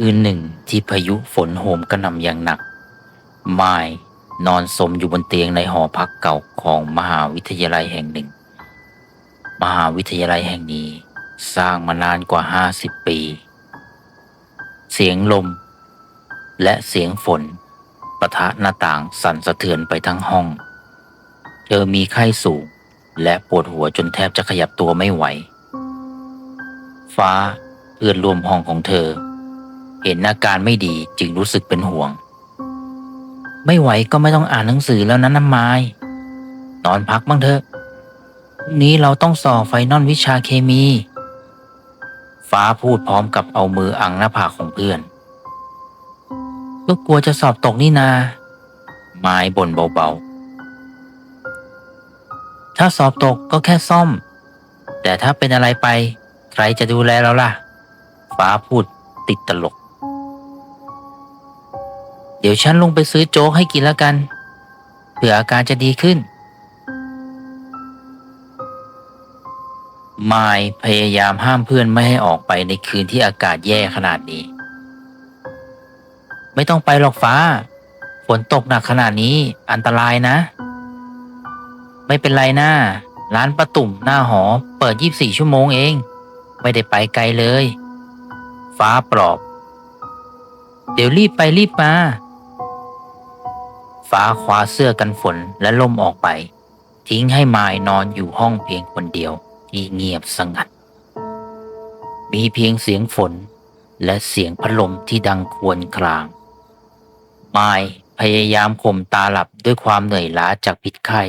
คืนหนึ่งที่พายุฝนโหมกระหน่ำอย่างหนักไมนอนสมอยู่บนเตียงในหอพักเก่าของมหาวิทยาลัยแห่งหนึ่ง มหาวิทยาลัยแห่งนี้สร้างมานานกว่า50ปี เสียงลม และเสียงฝนปะทะหน้าต่างสั่นสะเทือนไปทั้งห้อง เธอมีไข้สูงและปวดหัวจนแทบจะขยับตัวไม่ไหว ฟ้าเพื่อนร่วมห้องของเธอ เห็นอาการไม่ดีจึงรู้สึกเป็นห่วง ไม่ไหวก็ไม่ต้องอ่านหนังสือแล้วนะน้ำไม้นอนพักบ้างเถอะพรุ่งนี้เราต้องสอบไฟนอลวิชาเคมี ฟ้าพูดพร้อมกับเอามืออังหน้าผากของเพื่อนก็กลัวจะสอบตกนี่นา ไม้บ่นเบาๆ ถ้าสอบตกก็แค่ซ่อม แต่ถ้าเป็นอะไรไป ใครจะดูแลเราล่ะ ฟ้าพูดติดตลก เดี๋ยวฉันลงไปซื้อโจ๊กให้กินแล้วกัน เผื่ออาการจะดีขึ้นมายพยายามห้ามเพื่อนไม่ให้ออกไปในคืนที่อากาศแย่ขนาดนี้ ไม่ต้องไปหรอกฟ้า ฝนตกหนักขนาดนี้อันตรายนะ ไม่เป็นไรนะร้านประตุ่มหน้าหอ เปิด 24 ชั่วโมงเอง ไม่ได้ไปไกลเลย ฟ้าปลอบ เดี๋ยวรีบไปรีบมา ฟ้าคว้าเสื้อกันฝนและล่มออกไป ทิ้งให้มายนอนอยู่ห้องเพียงคนเดียวที่เงียบสงัด มีเพียงเสียงฝนและเสียงพัดลมที่ดังครวญคราง มายพยายามข่มตาหลับด้วยความเหนื่อยล้าจากพิษไข้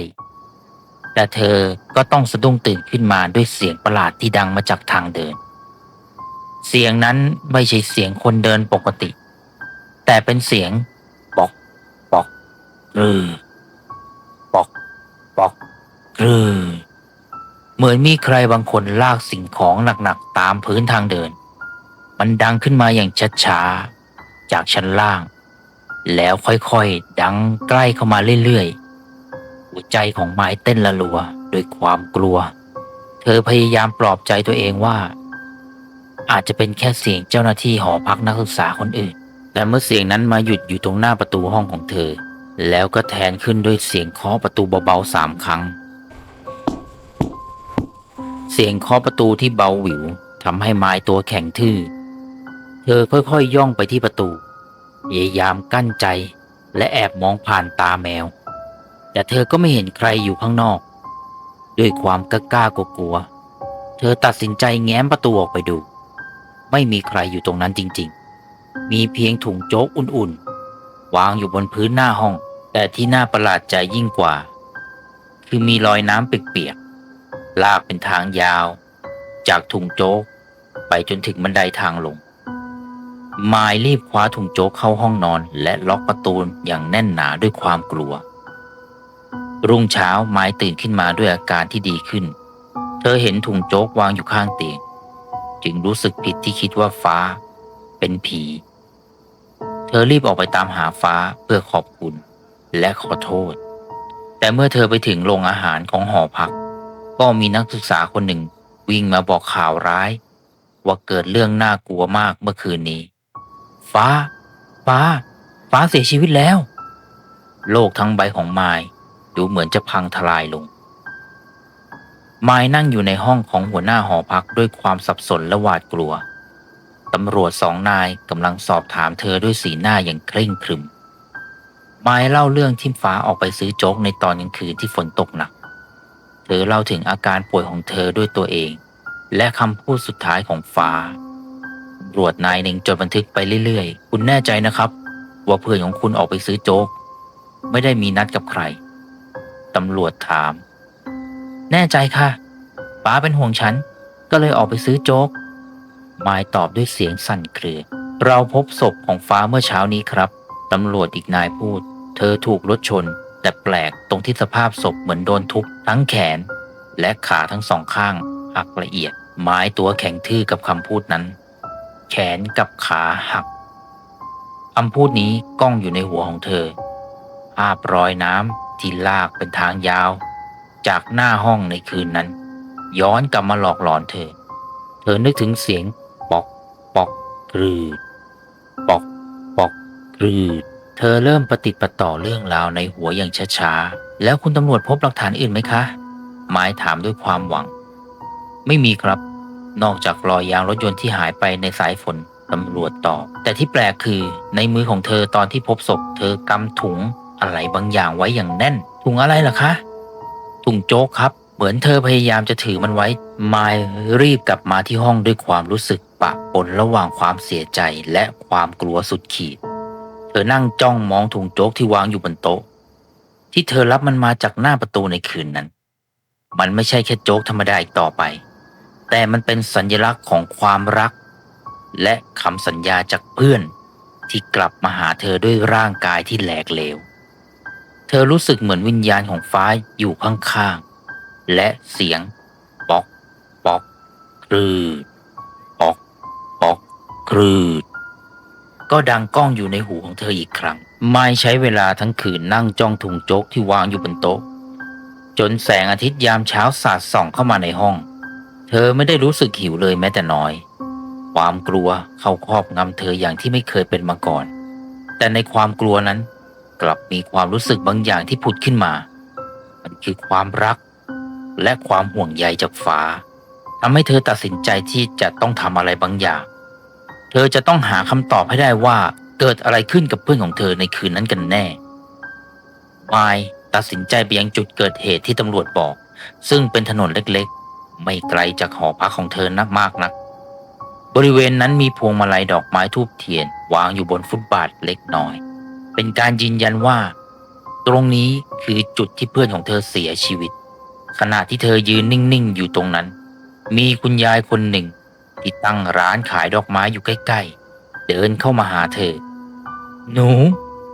แต่เธอก็ต้องสะดุ้งตื่นขึ้นมาด้วยเสียงประหลาดที่ดังมาจากทางเดิน เสียงนั้นไม่ใช่เสียงคนเดินปกติ แต่เป็นเสียง รือปอก ปอกรือเหมือนมีใครบางคนลากสิ่งของหนักๆตามพื้นทางเดิน มันดังขึ้นมาอย่างช้าๆ จากชั้นล่าง แล้วค่อยๆ ดังใกล้เข้ามาเรื่อยๆ หัวใจของไม้เต้นละลัวด้วยความกลัว เธอพยายามปลอบใจตัวเองว่า อาจจะเป็นแค่เสียงเจ้าหน้าที่หอพักนักศึกษาคนอื่น แต่เมื่อเสียงนั้นมาหยุดอยู่ตรงหน้าประตูห้องของเธอ แล้วก็แทนขึ้นด้วยเสียงเคาะประตูเบาๆสามครั้ง เสียงเคาะประตูที่เบาหวิวทำให้ไม้ตัวแข็งทื่อ เธอค่อยๆย่องไปที่ประตูพยายามกั้นใจ และแอบมองผ่านตาแมว แต่เธอก็ไม่เห็นใครอยู่ข้างนอก ด้วยความกล้ากลัวเธอตัดสินใจแง้มประตูออกไปดู ไม่มีใครอยู่ตรงนั้นจริง ๆ มีเพียงถุงโจ๊กอุ่นๆ วางอยู่บนพื้นหน้าห้อง แต่ที่น่าประหลาดใจยิ่งกว่า คือมีรอยน้ำเปียกๆลากเป็นทางยาว จากถุงโจ๊กไปจนถึงบันไดทางลงมายรีบคว้าถุงโจ๊กเข้าห้องนอนและล็อกประตูอย่างแน่นหนาด้วยความกลัว รุ่งเช้ามายตื่นขึ้นมาด้วยอาการที่ดีขึ้น เธอเห็นถุงโจ๊กวางอยู่ข้างเตียง จึงรู้สึกผิดที่คิดว่าฟ้า เป็นผี เธอรีบออกไปตามหาฟ้าเพื่อขอบคุณ และขอโทษ แต่เมื่อเธอไปถึงโรงอาหารของหอพัก ก็มีนักศึกษาคนหนึ่งวิ่งมาบอกข่าวร้าย ว่าเกิดเรื่องน่ากลัวมากเมื่อคืนนี้ ฟ้า ฟ้า ฟ้าเสียชีวิตแล้ว โลกทั้งใบของไมายดูเหมือนจะพังทลายลงมายนั่งอยู่ในห้องของหัวหน้าหอพักด้วยความสับสนและหวาดกลัว ตำรวจสองนายกำลังสอบถามเธอด้วยสีหน้าอย่างเคร่งครึม มายเล่าเรื่องที่ฟ้าออกไปซื้อโจ๊กในตอนกลางคืนที่ฝนตกหนัก เธอเล่าถึงอาการป่วยของเธอด้วยตัวเอง และคำพูดสุดท้ายของฟ้าตำรวจนายหนึ่งจดบันทึกไปเรื่อยๆ คุณแน่ใจนะครับ ว่าเพื่อนของคุณออกไปซื้อโจ๊ก ไม่ได้มีนัดกับใคร ตำรวจถาม แน่ใจค่ะป้าเป็นห่วงฉัน ก็เลยออกไปซื้อโจ๊กมายตอบด้วยเสียงสั่นเครือ เราพบศพของฟ้าเมื่อเช้านี้ครับ ตำรวจอีกนายพูด เธอถูกรถชน แต่แปลกตรงที่สภาพศพเหมือนโดนทุบทั้งแขน และขาทั้งสองข้างหักละเอียดไม้ตัวแข็งทื่อกับคำพูดนั้น แขนกับขาหักคำพูดนี้ก้องอยู่ในหัวของเธอ ภาพรอยน้ำที่ลากเป็นทางยาว จากหน้าห้องในคืนนั้น ย้อนกลับมาหลอกหลอนเธอ เธอนึกถึงเสียงปอกปอกกรือปอกปอกกรืด เธอเริ่มปฏิดประต่อเรื่องราวในหัวอย่างช้าๆ แล้วคุณตำรวจพบหลักฐานอื่นไหมคะไม้ถามด้วยความหวัง ไม่มีครับ นอกจากรอยยางรถยนต์ที่หายไปในสายฝนตำรวจตอบแต่ที่แปลกคือในมือของเธอตอนที่พบศพ เธอกำถุงอะไรบางอย่างไว้อย่างแน่น ถุงอะไรล่ะคะ ถุงโจ๊กครับ เหมือนเธอพยายามจะถือมันไว้ไมล์รีบกลับมาที่ห้องด้วยความรู้สึกปะปนระหว่างความเสียใจและความกลัวสุดขีด เธอนั่งจ้องมองถุงโจ๊กที่วางอยู่บนโต๊ะ ที่เธอรับมันมาจากหน้าประตูในคืนนั้น มันไม่ใช่แค่โจ๊กธรรมดาอีกต่อไป แต่มันเป็นสัญลักษณ์ของความรัก และคำสัญญาจากเพื่อนที่กลับมาหาเธอด้วยร่างกายที่แหลกเหลว เธอรู้สึกเหมือนวิญญาณของฟ้าอยู่ข้างๆ และเสียงปอกปอกครืดปอกปอกครืด ก็ดังก้องอยู่ในหูของเธออีกครั้ง ไม่ใช้เวลาทั้งคืนนั่งจ้องถุงโจ๊กที่วางอยู่บนโต๊ะ จนแสงอาทิตย์ยามเช้าสาดส่องเข้ามาในห้อง เธอไม่ได้รู้สึกหิวเลยแม้แต่น้อย ความกลัวเข้าครอบงำเธออย่างที่ไม่เคยเป็นมาก่อน แต่ในความกลัวนั้น กลับมีความรู้สึกบางอย่างที่ผุดขึ้นมา มันคือความรัก และความห่วงใยจากฟ้าทำให้เธอตัดสินใจที่จะต้องทำอะไรบางอย่าง เธอจะต้องหาคำตอบให้ได้ว่าเกิดอะไรขึ้นกับเพื่อนของเธอในคืนนั้นกันแน่มายตัดสินใจไปยังจุดเกิดเหตุที่ตำรวจบอก ซึ่งเป็นถนนเล็กๆ ไม่ไกลจากหอพักของเธอนักมากนัก บริเวณนั้นมีพวงมาลัยดอกไม้ทูบเทียน วางอยู่บนฟุตบาทเล็กน้อย เป็นการยืนยันว่า ตรงนี้คือจุดที่เพื่อนของเธอเสียชีวิต ขณะที่เธอยืนนิ่งๆ อยู่ตรงนั้น มีคุณยายคนหนึ่ง ที่ตั้งร้านขายดอกไม้อยู่ใกล้ๆ เดินเข้ามาหาเธอ หนู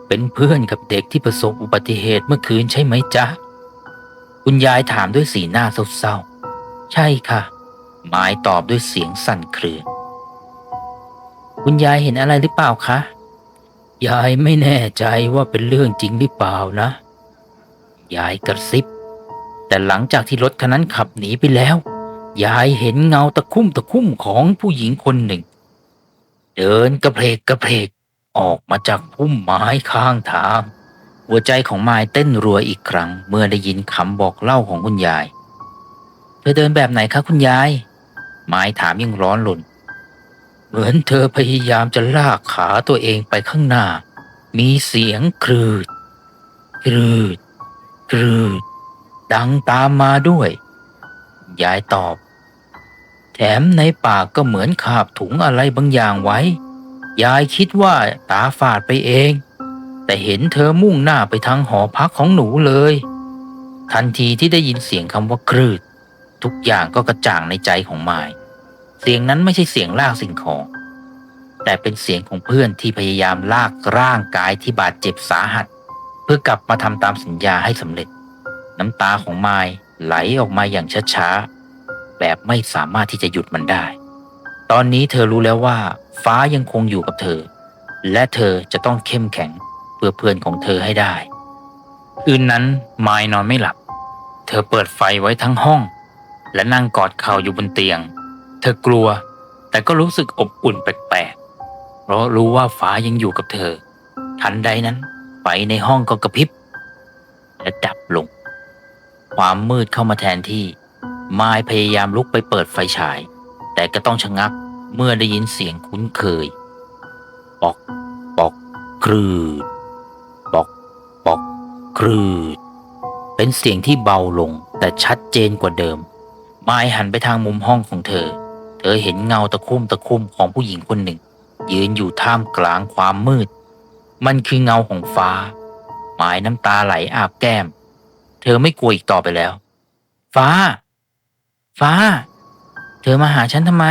เป็นเพื่อนกับเด็กที่ประสบอุบัติเหตุเมื่อคืนใช่ไหมจ๊ะ คุณยายถามด้วยสีหน้าเศร้าๆ ใช่ค่ะไม้ตอบด้วยเสียงสั่นเครือ คุณยายเห็นอะไรหรือเปล่าคะ ยายไม่แน่ใจว่าเป็นเรื่องจริงหรือเปล่านะ ยายกระซิบ แต่หลังจากที่รถคันนั้นขับหนีไปแล้ว ยายเห็นเงาตะคุ่มตะคุ่มของผู้หญิงคนหนึ่ง เดินกระเพลกกระเพลกออกมาจากพุ่มไม้ข้างทาง หัวใจของไม้เต้นรัวอีกครั้ง เมื่อได้ยินคำบอกเล่าของคุณยาย เธอเดินแบบไหนคะคุณยายไม้ถามยังร้อนหลนเหมือนเธอพยายามจะลากขาตัวเองไปข้างหน้า มีเสียงครืดครืดครืดดังตามมาด้วย ยายตอบ แถมในปากก็เหมือนขาบถุงอะไรบางอย่างไว้ ยายคิดว่าตาฝาดไปเอง แต่เห็นเธอมุ่งหน้าไปทางหอพักของหนูเลย ทันทีที่ได้ยินเสียงคำว่าครืด ทุกอย่างก็กระจ่างในใจของมาย เสียงนั้นไม่ใช่เสียงลากสิ่งของ แต่เป็นเสียงของเพื่อนที่พยายามลากร่างกายที่บาดเจ็บสาหัส เพื่อกลับมาทำตามสัญญาให้สำเร็จ น้ำตาของมายไหลออกมาอย่างช้าๆ แบบไม่สามารถที่จะหยุดมันได้ ตอนนี้เธอรู้แล้วว่าฟ้ายังคงอยู่กับเธอ และเธอจะต้องเข้มแข็งเพื่อเพื่อนของเธอให้ได้คืนนั้นมายนอนไม่หลับ เธอเปิดไฟไว้ทั้งห้อง และนั่งกอดเข่าอยู่บนเตียง เธอกลัว แต่ก็รู้สึกอบอุ่นแปลกๆ เพราะรู้ว่าฟ้ายังอยู่กับเธอ ทันใดนั้นไฟในห้องก็กระพริบ และดับลง ความมืดเข้ามาแทนที่ มายพยายามลุกไปเปิดไฟฉาย แต่ก็ต้องชะงักเมื่อได้ยินเสียงคุ้นเคย ปอก ปอก ครืด ปอก ปอก ครืด เป็นเสียงที่เบาลงแต่ชัดเจนกว่าเดิม มายหันไปทางมุมห้องของเธอ เธอเห็นเงาตะคุ่มตะคุ่มของผู้หญิงคนหนึ่ง ยืนอยู่ท่ามกลางความมืด มันคือเงาของฟ้ามายน้ำตาไหลอาบแก้ม เธอไม่กลัวอีกต่อไปแล้ว ฟ้า ฟ้า เธอมาหาฉันทำไม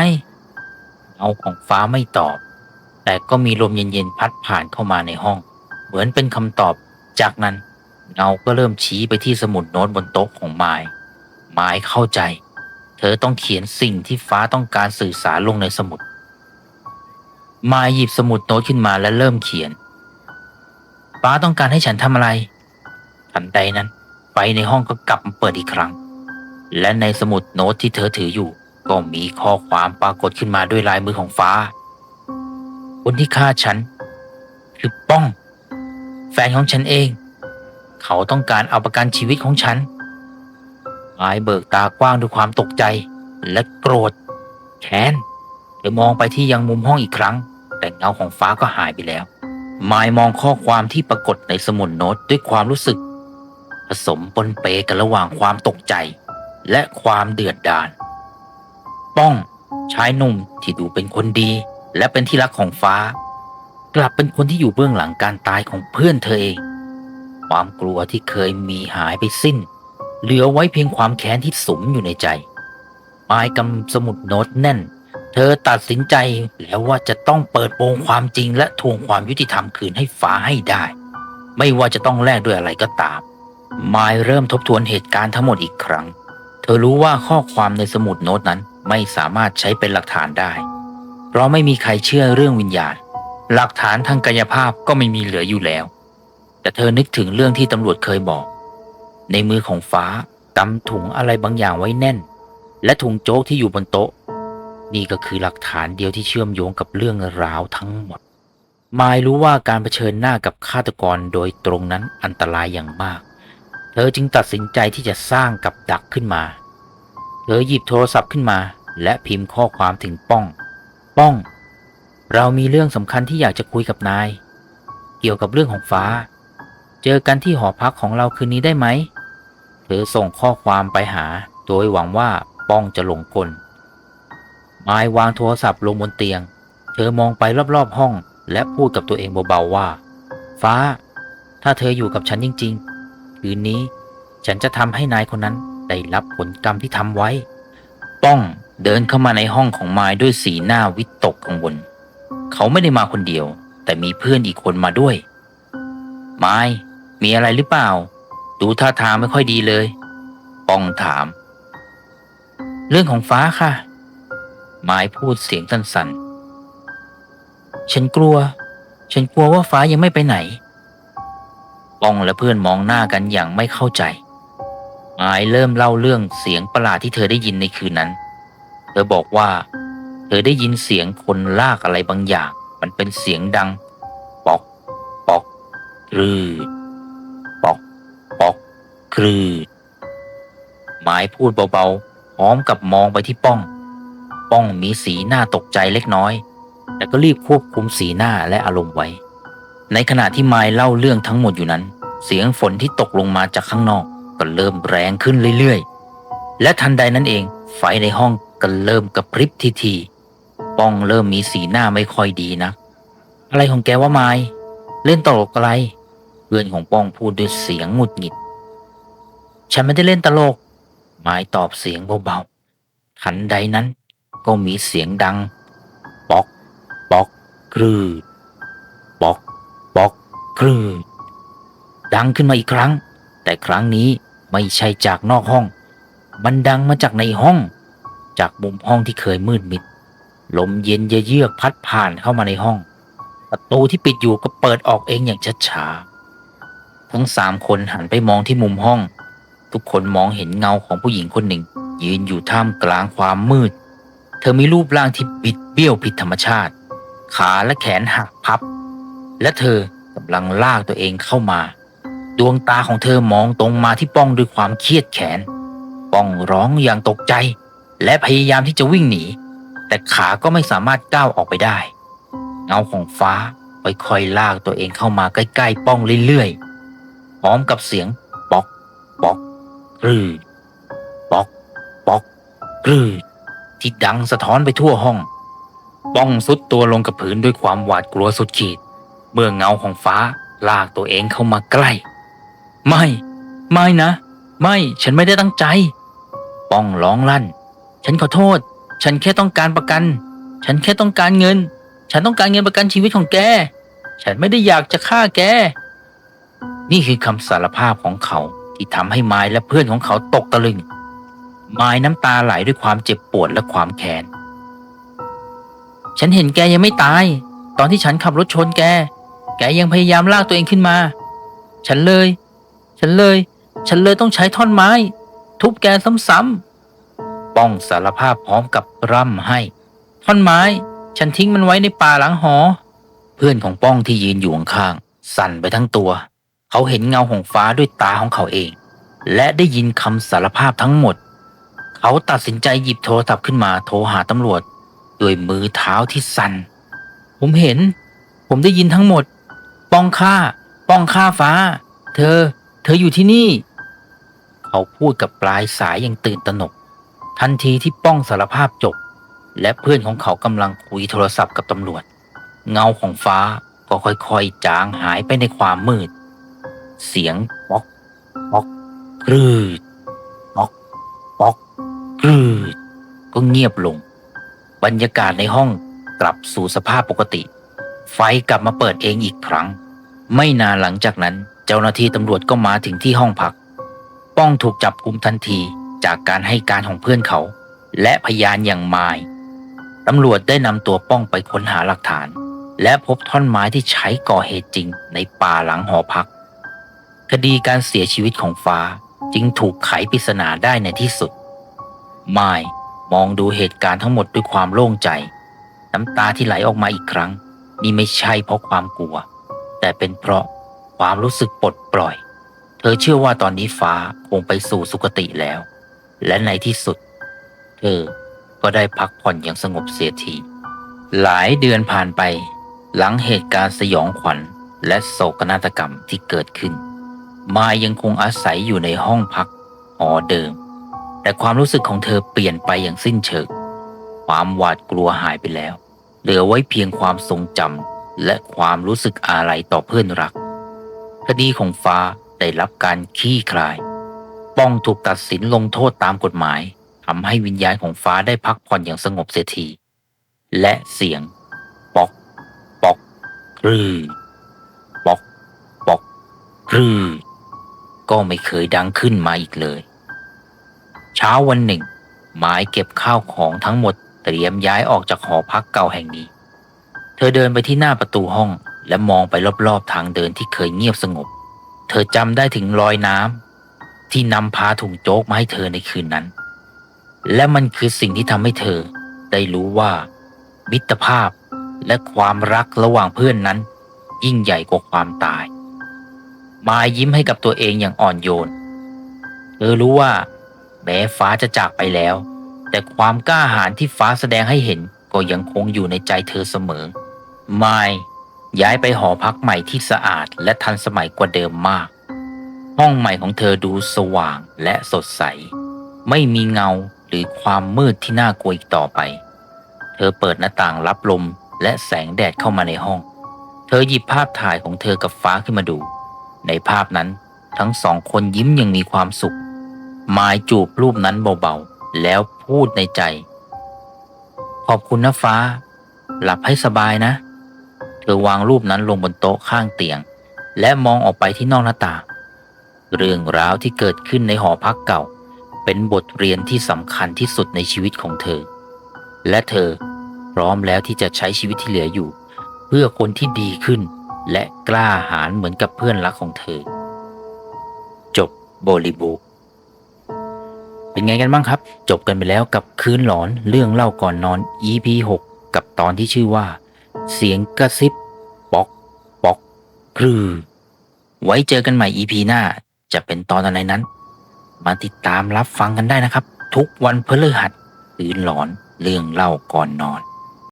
เงาของฟ้าไม่ตอบ แต่ก็มีลมเย็นๆพัดผ่านเข้ามาในห้อง เหมือนเป็นคำตอบ จากนั้นเงาก็เริ่มชี้ไปที่สมุดโน้ตบนโต๊ะของไมายมายเข้าใจ เธอต้องเขียนสิ่งที่ฟ้าต้องการสื่อสารลงในสมุดมายหยิบสมุดโน้ตขึ้นมาและเริ่มเขียน ฟ้าต้องการให้ฉันทำอะไร ทันใดนั้น ไฟในห้องก็กลับมาเปิดอีกครั้ง และในสมุดโน้ตที่เธอถืออยู่ ก็มีข้อความปรากฏขึ้นมาด้วยลายมือของฟ้า คนที่ฆ่าฉัน คือป้อง แฟนของฉันเอง เขาต้องการเอาประกันชีวิตของฉันไม้เบิกตากว้างด้วยความตกใจและโกรธแค้นเธอมองไปที่ยังมุมห้องอีกครั้ง แต่เงาของฟ้าก็หายไปแล้วไม้มองข้อความที่ปรากฏในสมุดโน้ตด้วยความรู้สึก ผสมปนเปกันระหว่างความตกใจ และความเดือดดาลป้องชายหนุ่มที่ดูเป็นคนดี และเป็นที่รักของฟ้า กลับเป็นคนที่อยู่เบื้องหลังการตายของเพื่อนเธอเอง ความกลัวที่เคยมีหายไปสิ้น เหลือไว้เพียงความแค้นที่สมอยู่ในใจไม้กำสมุดโน้ตแน่น เธอตัดสินใจแล้วว่าจะต้องเปิดโปงความจริงและทวงความยุติธรรมคืนให้ฟ้าให้ได้ ไม่ว่าจะต้องแลกด้วยอะไรก็ตามไมายเริ่มทบทวนเหตุการณ์ทั้งหมดอีกครั้ง เธอรู้ว่าข้อความในสมุดโน้ตนั้นไม่สามารถใช้เป็นหลักฐานได้ เพราะไม่มีใครเชื่อเรื่องวิญญาณ หลักฐานทางกายภาพก็ไม่มีเหลืออยู่แล้ว แต่เธอนึกถึงเรื่องที่ตำรวจเคยบอก ในมือของฟ้ากำถุงอะไรบางอย่างไว้แน่น และถุงโจ๊กที่อยู่บนโต๊ะ นี่ก็คือหลักฐานเดียวที่เชื่อมโยงกับเรื่องราวทั้งหมดมายรู้ว่าการเผชิญหน้ากับฆาตกรโดยตรงนั้นอันตรายอย่างมาก เธอจึงตัดสินใจที่จะสร้างกับดักขึ้นมา เธอหยิบโทรศัพท์ขึ้นมา และพิมพ์ข้อความถึงป้อง ป้อง เรามีเรื่องสำคัญที่อยากจะคุยกับนาย เกี่ยวกับเรื่องของฟ้า เจอกันที่หอพักของเราคืนนี้ได้ไหม เธอส่งข้อความไปหา โดยหวังว่าป้องจะหลงกลไม้วางโทรศัพท์ลงบนเตียง เธอมองไปรอบๆห้อง และพูดกับตัวเองเบาๆว่า ฟ้า ถ้าเธออยู่กับฉันจริง ๆ คืนนี้ ฉันจะทำให้นายคนนั้นได้รับผลกรรมที่ทำไว้ ป้องเดินเข้ามาในห้องของไม้ด้วยสีหน้าวิตกกังวล เขาไม่ได้มาคนเดียว แต่มีเพื่อนอีกคนมาด้วยไม้มีอะไรหรือเปล่า ดูท่าทางไม่ค่อยดีเลย ป้องถาม เรื่องของฟ้าค่ะไม้พูดเสียงสั่นๆ ฉันกลัว ฉันกลัวว่าฟ้ายังไม่ไปไหน ป้องและเพื่อนมองหน้ากันอย่างไม่เข้าใจไม้เริ่มเล่าเรื่องเสียงประหลาดที่เธอได้ยินในคืนนั้น เธอบอกว่า เธอได้ยินเสียงคนลากอะไรบางอย่าง มันเป็นเสียงดัง ปอก ปอกกรืดปอก ปอกกรืดไม้พูดเบาๆพร้อมกับมองไปที่ป้อง ป้องมีสีหน้าตกใจเล็กน้อย แต่ก็รีบควบคุมสีหน้าและอารมณ์ไว้ ในขณะที่ไม้เล่าเรื่องทั้งหมดอยู่นั้น เสียงฝนที่ตกลงมาจากข้างนอก ก็เริ่มแรงขึ้นเรื่อยๆ และทันใดนั้นเอง ไฟในห้องก็เริ่มกระพริบทีทีๆป้องเริ่มมีสีหน้าไม่ค่อยดีนะ อะไรของแกว่าไม้เล่นตลกอะไร เพื่อนของป้องพูดด้วยเสียงหงุดหงิด ฉันไม่ได้เล่นตลกไม้ตอบเสียงเบาๆทันใดนั้น ก็มีเสียงดัง ปอก ปอก กรืดปอกปอ กรืดดังขึ้นมาอีกครั้ง แต่ครั้งนี้ไม่ใช่จากนอกห้อง มันดังมาจากในห้อง จากมุมห้องที่เคยมืดมิด ลมเย็นเยือกพัดผ่านเข้ามาในห้อง ประตูที่ปิดอยู่ก็เปิดออกเองอย่างช้าๆทั้งสามคนหันไปมองที่มุมห้อง ทุกคนมองเห็นเงาของผู้หญิงคนหนึ่ง ยืนอยู่ท่ามกลางความมืด เธอมีรูปร่างที่บิดเบี้ยวผิดธรรมชาติ ขาและแขนหักพับ และเธอ กำลังลากตัวเองเข้ามา ดวงตาของเธอมองตรงมาที่ป้องด้วยความเครียดแค้นป้องร้องอย่างตกใจ และพยายามที่จะวิ่งหนี แต่ขาก็ไม่สามารถก้าวออกไปได้ เงาของฟ้าค่อยๆลากตัวเองเข้ามาใกล้ๆป้องเรื่อยๆ พร้อมกับเสียงปอกปอกกรืดปอกปอกกรืดที่ดังสะท้อนไปทั่วห้อง ป้องสุดตัวลงกับพื้นด้วยความหวาดกลัวสุดขีด เมื่อเงาของฟ้าลากตัวเองเข้ามาใกล้ ไม่ ไม่นะ ไม่ฉันไม่ได้ตั้งใจ ป้องร้องลั่น ฉันขอโทษ ฉันแค่ต้องการประกัน ฉันแค่ต้องการเงิน ฉันต้องการเงินประกันชีวิตของแก ฉันไม่ได้อยากจะฆ่าแก นี่คือคำสารภาพของเขาที่ทำให้ไม้และเพื่อนของเขาตกตะลึง ไม้น้ำตาไหลด้วยความเจ็บปวดและความแค้น ฉันเห็นแกยังไม่ตาย ตอนที่ฉันขับรถชนแก แกยังพยายามลากตัวเองขึ้นมา ฉันเลย ฉันเลย ฉันเลยต้องใช้ท่อนไม้ ทุบแกซ้ำๆป้องสารภาพพร้อมกับร่ำให้ ท่อนไม้ ฉันทิ้งมันไว้ในป่าหลังหอ เพื่อนของป้องที่ยืนอยู่ข้างๆสั่นไปทั้งตัว เขาเห็นเงาของฟ้าด้วยตาของเขาเอง และได้ยินคำสารภาพทั้งหมด เขาตัดสินใจหยิบโทรศัพท์ขึ้นมาโทรหาตำรวจด้วยมือเท้าที่สั่นผมเห็น ผมได้ยินทั้งหมด ป้องฆ่าป้องฆ่าฟ้า เธอ เธออยู่ที่นี่ เขาพูดกับปลายสายอย่างตื่นตระหนก ทันทีที่ป้องสารภาพจบ และเพื่อนของเขากำลังคุยโทรศัพท์กับตำรวจ เงาของฟ้าก็ค่อยๆจางหายไปในความมืด เสียงป๊อกป๊อกกรืดป๊อกป๊อกกรืดก็เงียบลง บรรยากาศในห้องกลับสู่สภาพปกติ ไฟกลับมาเปิดเองอีกครั้ง ไม่นานหลังจากนั้นเจ้าหน้าที่ตำรวจก็มาถึงที่ห้องพัก ป้องถูกจับกุมทันทีจากการให้การของเพื่อนเขา และพยานอย่างมายตำรวจได้นำตัวป้องไปค้นหาหลักฐาน และพบท่อนไม้ที่ใช้ก่อเหตุจริงในป่าหลังหอพัก คดีการเสียชีวิตของฟ้าจึงถูกไขปริศนาได้ในที่สุดมายมองดูเหตุการณ์ทั้งหมดด้วยความโล่งใจ น้ำตาที่ไหลออกมาอีกครั้ง นี่ไม่ใช่เพราะความกลัว แต่เป็นเพราะความรู้สึกปลดปล่อย เธอเชื่อว่าตอนนี้ฟ้าคงไปสู่สุคติแล้ว และในที่สุด เธอก็ได้พักผ่อนอย่างสงบเสียทีหลายเดือนผ่านไป หลังเหตุการณ์สยองขวัญและโศกนาฏกรรมที่เกิดขึ้น มายังคงอาศัยอยู่ในห้องพักหอเดิม แต่ความรู้สึกของเธอเปลี่ยนไปอย่างสิ้นเชิงความหวาดกลัวหายไปแล้ว เหลือไว้เพียงความทรงจำ และความรู้สึกอาลัยต่อเพื่อนรัก คดีของฟ้าได้รับการขี้คลาย ป้องถูกตัดสินลงโทษตามกฎหมายทำให้วิญญาณของฟ้าได้พักผ่อนอย่างสงบเสียที และเสียง ปอก ปอกรือปอก ปอกรือก็ไม่เคยดังขึ้นมาอีกเลย เช้าวันหนึ่ง หมายเก็บข้าวของทั้งหมดเตรียมย้ายออกจากหอพักเก่าแห่งนี้ เธอเดินไปที่หน้าประตูห้อง และมองไปรอบๆทางเดินที่เคยเงียบสงบ เธอจำได้ถึงรอยน้ำที่นำพาถุงโจ๊กมาให้เธอในคืนนั้น และมันคือสิ่งที่ทำให้เธอได้รู้ว่า มิตรภาพและความรักระหว่างเพื่อนนั้น ยิ่งใหญ่กว่าความตาย มายยิ้มให้กับตัวเองอย่างอ่อนโยน เธอรู้ว่า แม้ฟ้าจะจากไปแล้ว แต่ความกล้าหาญที่ฟ้าแสดงให้เห็นก็ยังคงอยู่ในใจเธอเสมอ มายย้ายไปหอพักใหม่ที่สะอาดและทันสมัยกว่าเดิมมาก ห้องใหม่ของเธอดูสว่างและสดใส ไม่มีเงาหรือความมืดที่น่ากลัวอีกต่อไป เธอเปิดหน้าต่างรับลมและแสงแดดเข้ามาในห้อง เธอหยิบภาพถ่ายของเธอกับฟ้าขึ้นมาดู ในภาพนั้นทั้งสองคนยิ้มอย่างมีความสุขมายจูบรูปนั้นเบาๆ แล้วพูดในใจ ขอบคุณนะฟ้า หลับให้สบายนะ เธอวางรูปนั้นลงบนโต๊ะข้างเตียง และมองออกไปที่นอกหน้าต่างเรื่องราวที่เกิดขึ้นในหอพักเก่า เป็นบทเรียนที่สำคัญที่สุดในชีวิตของเธอ และเธอพร้อมแล้วที่จะใช้ชีวิตที่เหลืออยู่ เพื่อคนที่ดีขึ้น และกล้าหาญเหมือนกับเพื่อนรักของเธอ จบบริบูเป็นไงกันบ้างครับ จบกันไปแล้วกับคืนหลอนเรื่องเล่าก่อนนอน EP 6 กับตอนที่ชื่อว่า เสียงกระซิบปอกปอกครือ ไว้เจอกันใหม่ EP หน้า จะเป็นตอนอะไรนั้น มาติดตามรับฟังกันได้นะครับ ทุกวันพฤหัสคืนหลอนเรื่องเล่าก่อนนอน